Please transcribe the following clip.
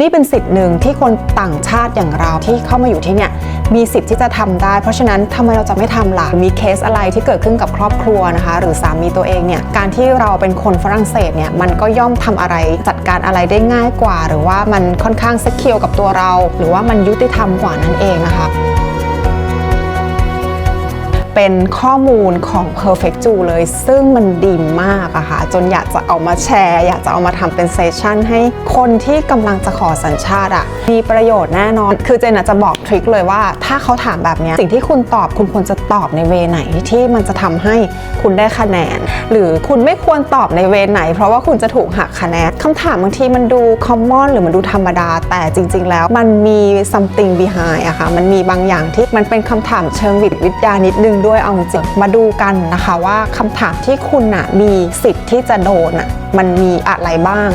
นี่เป็นสิทธิ์หนึ่งที่คนต่างชาติอย่างเราที่เข้ามาอยู่ที่เนี่ยมีสิทธิ์ที่จะทำได้ เพราะฉะนั้นทำไมเราจะไม่ทำล่ะมีเคสอะไรที่เกิดขึ้นกับครอบครัวนะคะ หรือสามีตัวเองเนี่ยการที่เราเป็นคนฝรั่งเศสเนี่ยมันก็ย่อมทำอะไรจัดการอะไรได้ง่ายกว่า หรือว่ามันค่อนข้างสกิลกับตัวเรา หรือว่ามันยุติธรรมกว่านั่นเองนะคะ เป็นข้อมูลของ Perfect Ju เลย ซึ่งมันดีมากอะค่ะจนอยากจะเอามาแชร์ อยากจะเอามาทำเป็นเซสชั่นให้คนที่กำลังจะขอสัญชาติอะมีประโยชน์แน่นอน คือเจนจะบอกทริคเลยว่า ถ้าเขาถามแบบนี้สิ่งที่คุณตอบคุณควรจะตอบในเวไหนที่มันจะทำให้คุณได้คะแนน หรือคุณไม่ควรตอบในเวไหน เพราะว่าคุณจะถูกหักคะแนนคำถามบางทีมันดู common หรือมันดูธรรมดา แต่จริง ๆ แล้วมันมี something behind อะค่ะมันมีบางอย่างที่มันเป็นคำถามเชิงวิทวิทยานิดนึงด้วยเอาจริงมาดูกันนะคะว่าคำถามที่คุณน่ะมีสิทธิ์ที่จะโดนน่ะมันมีอะไรบ้าง